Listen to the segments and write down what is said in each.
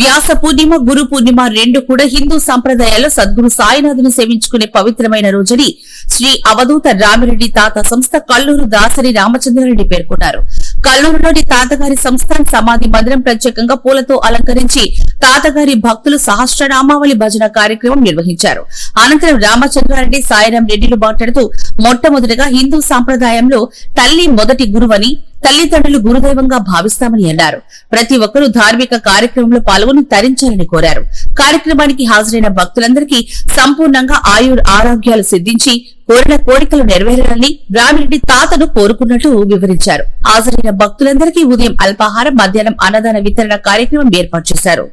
వ్యాస పూర్ణిమ గురు పూర్ణిమ రెండు కూడా హిందూ సంప్రదాయాల్లో సద్గురు సాయినాథుని సేవించుకునే పవిత్రమైన రోజుని శ్రీ అవధూత రామిరెడ్డి తాత సంస్థ కల్లూరు దాసరి రామచంద్రారెడ్డి పేర్కొన్నారు. కల్లూరులోని తాతగారి సంస్థాన సమాధి మందిరం ప్రత్యేకంగా పూలతో అలంకరించి తాతగారి భక్తులు సహస్రనామావళి భజన కార్యక్రమం నిర్వహించారు. అనంతరం రామచంద్రారెడ్డి సాయిరాం రెడ్డిలు మాట్లాడుతూ మొట్టమొదటిగా హిందూ సాంప్రదాయంలో తల్లి మొదటి గురువని తల్లిదండ్రులు గురుదైవంగా భావిస్తామని అన్నారు. ప్రతి ఒక్కరూ ధార్మిక కార్యక్రమంలో పాల్గొని తరించాలని కోరారు. కార్యక్రమానికి హాజరైన భక్తులందరికీ సంపూర్ణంగా ఆయుర్ ఆరోగ్యాలు సిద్ధించి కోరిన కోరికలు నెరవేరాలని రామిరెడ్డి తాతను కోరుకున్నట్లు వివరించారు. హాజరైన భక్తులందరికీ ఉదయం అల్పాహారం మధ్యాహ్నం అన్నదాన వితరణ కార్యక్రమం ఏర్పాటు చేశారు.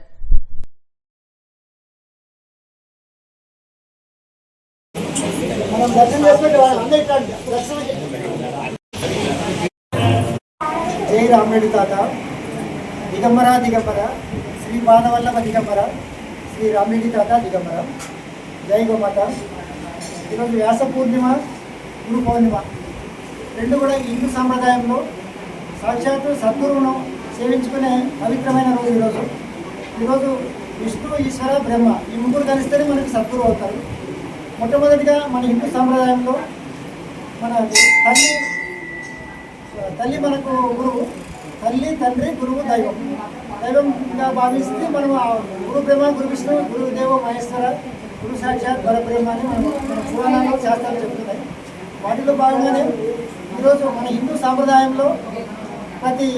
మనం దర్శనం చేసుకుంటే వాళ్ళు దర్శనం రామరెడ్డి తాత దిగంబర దిగంబర శ్రీ పాదవల్లభ దిగంబర శ్రీ రామరెడ్డి తాత దిగంబర. జై గోమాత. ఈరోజు వ్యాస పూర్ణిమ గురు పౌర్ణిమ. రెండు కూడా హిందూ సాంప్రదాయంలో సాక్షాత్తు సద్గురువును సేవించుకునే పవిత్రమైన రోజు ఈరోజు. ఈరోజు విష్ణు ఈశ్వర బ్రహ్మ ఈ ముగ్గురు కలిస్తేనే మనకి సద్గురు అవుతారు. మొట్టమొదటిగా మన హిందూ సాంప్రదాయంలో మన తల్లి తల్లి మనకు గురువు. తల్లి తండ్రి గురువు దైవం. దైవంగా భావిస్తే మనం ఆ గురు ప్రేమ గురు విష్ణు గురుదేవ మహేశ్వర గురు సాక్షాత్ పరప్రేమ అని మనం మన పురాణాల్లో శాస్త్రాలు చెప్తున్నాయి. వాటిలో భాగంగానే ఈరోజు మన హిందూ సాంప్రదాయంలో ప్రతి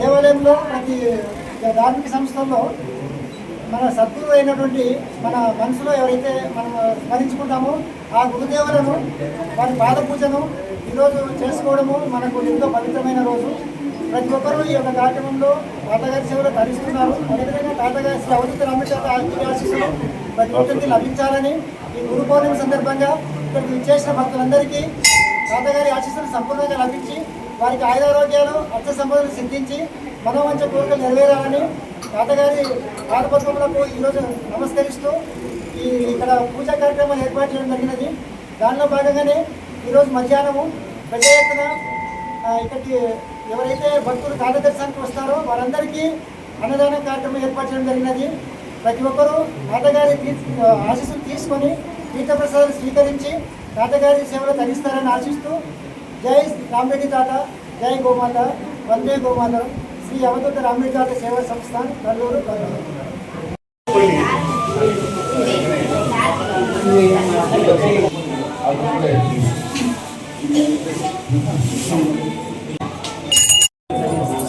దేవాలయంలో ప్రతి ధార్మిక సంస్థల్లో మన సద్గురు అయినటువంటి మన మనసులో ఎవరైతే మనం స్మరించుకుంటామో ఆ గురుదేవులను వారి పాద పూజను ఈరోజు చేసుకోవడము మనకు ఎంతో పవిత్రమైన రోజు. ప్రతి ఒక్కరూ ఈ యొక్క కార్యక్రమంలో తాతగారి సేవలు ధరిస్తున్నారు అదేవిధంగా తాతగారి శ్రీ అవధూత రామచంద్ర ఆశీస్సులు ప్రతి ఒక్కరికి లభించాలని ఈ గురు పౌర్ణమి సందర్భంగా ఇక్కడికి విచ్చేసిన భక్తులందరికీ తాతగారి ఆశీస్సులు సంపూర్ణంగా లభించి వారికి ఆయురారోగ్యాలు అర్థ సంపదలు సిద్ధించి మనోవంచ కోరికలు నెరవేరాలని తాతగారి పాదపద్మములకు ఈరోజు నమస్కరిస్తూ ఈ ఇక్కడ పూజా కార్యక్రమాలు ఏర్పాటు చేయడం జరిగినది. దానిలో భాగంగానే ఈరోజు మధ్యాహ్నము పెద్ద ఎత్తున ఇక్కడికి ఎవరైతే భక్తులు కార్యదర్శనానికి వస్తారో వారందరికీ అన్నదాన కార్యక్రమం ఏర్పరచడం జరిగినది ప్రతి ఒక్కరూ తాతగారి ఆశీస్సులు తీసుకొని తీర్థప్రసాదం స్వీకరించి తాతగారి సేవలు తరిస్తారని ఆశిస్తూ జై రామ్రెడ్డి తాత జై గోమాత వందే గోమాత శ్రీ అవధూత రామరెడ్డి తాత సేవా సంస్థ కల్లూరు కల్లూరు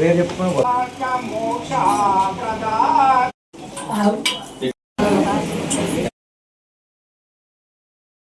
రేపు